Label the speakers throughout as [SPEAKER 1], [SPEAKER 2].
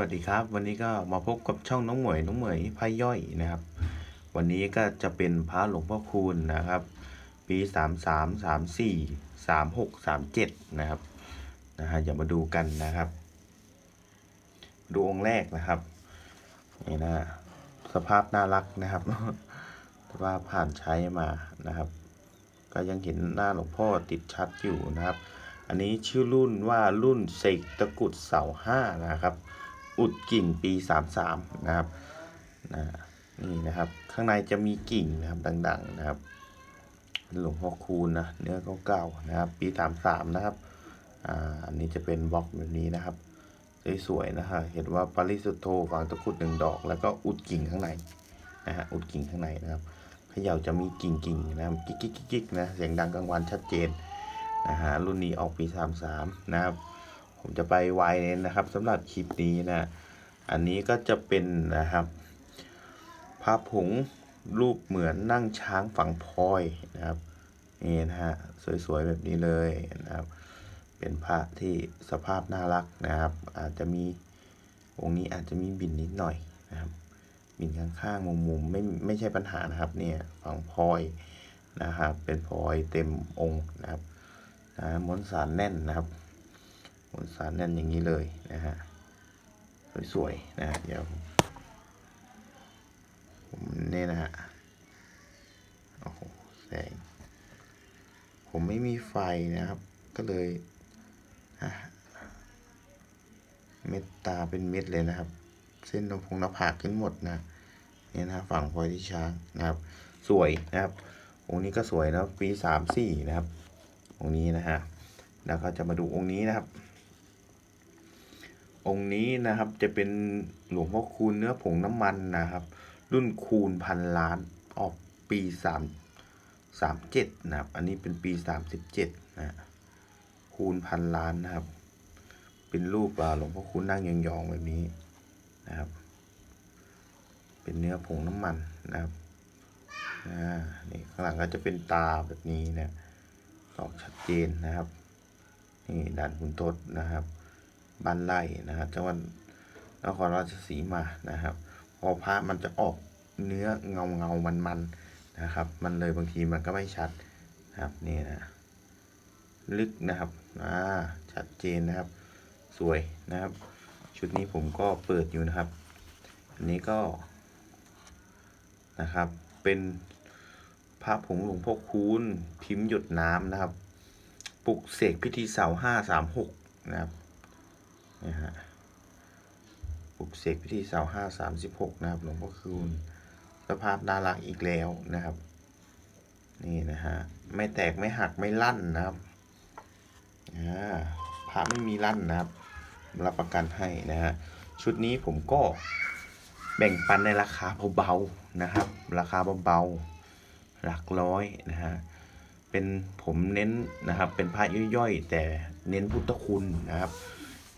[SPEAKER 1] วัสดีครับ วันนี้ก็มาพบกับช่องน้องหมวยน้องหมวยพระย่อยนะครับ วันนี้ก็จะเป็นพระหลวงพ่อคูณนะครับ ปีสามสามสามสี่สามหกสามเจ็ดนะครับนะฮะอย่ามาดูกันนะครับ ดูองค์แรกนะครับนี่นะสภาพน่ารักนะครับว่าผ่านใช้มานะครับ ก็ยังเห็นหน้าหลวงพ่อติดชัดอยู่นะครับ อันนี้ชื่อรุ่นว่ารุ่นเสกตะกุดเสาห้านะครับ อุดกิ่งปีสามสามนะครับนะนี่นะครับ ข้างในจะมีกิ่งนะครับดังๆนะครับ หลวงพ่อคูณนะเนื้อเก่าๆนะครับ ปีสามสามนะครับอ่าอันนี้จะเป็นบล็อกแบบนี้นะครับสวยๆนะฮะเห็นว่าปาริสุทโธฝังตะกุดหนึ่งดอก แล้วก็อุดกิ่งข้างในนะฮะอุดกิ่งข้างในนะครับเขย่าจะมีกิ่งๆนะครับกิ๊กๆๆนะเสียงดังกลางวันชัดเจนนะฮะรุ่นนี้ออกปี 33 นะครับ ผมจะไปไวเลยนะครับสำหรับคลิปนี้นะ อันนี้ก็จะเป็นนะครับภาผงรูปเหมือนนั่งช้างฝังพลอยนะครับนี่นะฮะสวยๆแบบนี้เลยนะครับ เป็นพระที่สภาพน่ารักนะครับ อาจจะมีองค์นี้อาจจะมีบินนิดหน่อยนะครับ บินข้างๆมุมๆไม่ไม่ใช่ปัญหานะครับเนี่ยฝังพลอยนะครับเป็นพลอยเต็มองค์นะครับนะมวลสารแน่นนะครับ มวลสารแน่นอย่างนี้เลยนะฮะสวยๆนะฮะเดี๋ยวผมนี่นะฮะโอ้โหแสง ผมไม่มีไฟนะครับ ก็เลยอะเม็ดตาเป็นเม็ดเลยนะครับ เส้นตรงพงหน้าผากขึ้นหมดนะเนี่ยนะฝั่งพลอยที่ช้างนะครับ สวยนะครับองค์นี้ก็สวยนะปีสามสี่นะครับองค์นี้นะฮะแล้วก็จะมาดูองค์นี้นะครับ องค์นี้นะครับจะเป็นหลวงพ่อคูณเนื้อผงน้ำมันนะครับ รุ่นคูณพันล้านออกปีสามสามเจ็ดนะครับ อันนี้เป็นปีสามสิบเจ็ดนะคูณพันล้านนะครับ เป็นรูปหลวงพ่อคูณนั่งยองๆแบบนี้นะครับ เป็นเนื้อผงน้ำมันนะครับอ่านี่ข้างหลังก็จะเป็นตาแบบนี้นะออกชัดเจนนะครับนี่ด่านขุนทดนะครับ บ้านไร่นะครับจังหวัดนครราชสีมานะครับพอพระมันจะออกเนื้อเงาเงามันมันนะครับ มันเลยบางทีมันก็ไม่ชัดนะครับนี่นะลึกนะครับอ่าชัดเจนนะครับ สวยนะครับ ชุดนี้ผมก็เปิดอยู่นะครับ อันนี้ก็นะครับ เป็นพระผงหลวงพ่อคูณพิมพ์หยดน้ำนะครับ ปลุกเสกพิธีเสาห้าสามหกนะครับ นี่ฮะปลุกเสกพิธีเสาห้าสามสิบหกนะครับหลวงพ่อคูณสภาพน่ารักอีกแล้วนะครับ นี่นะฮะไม่แตกไม่หักไม่ลั่นนะครับอ่าพระไม่มีลั่นนะครับ รับประกันให้นะฮะชุดนี้ผมก็แบ่งปันในราคาเบาๆนะครับ ราคาเบาๆหลักร้อยนะฮะเป็นผมเน้นนะครับเป็นพระย่อยๆ แต่เน้นพุทธคุณนะครับ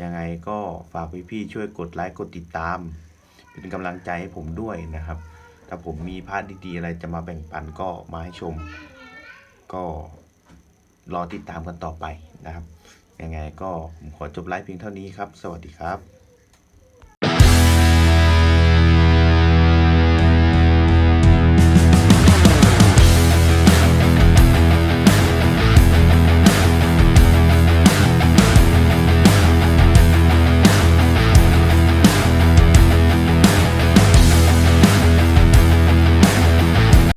[SPEAKER 1] ยังไงก็ฝากพี่ๆช่วยกดไลค์กดติดตาม เป็นกำลังใจให้ผมด้วยนะครับ ถ้าผมมีพระดีๆอะไรจะมาแบ่งปันก็มาให้ชม ก็รอติดตามกันต่อไปนะครับ ยังไงก็ผมขอจบไลฟ์เพียงเท่านี้ครับ สวัสดีครับ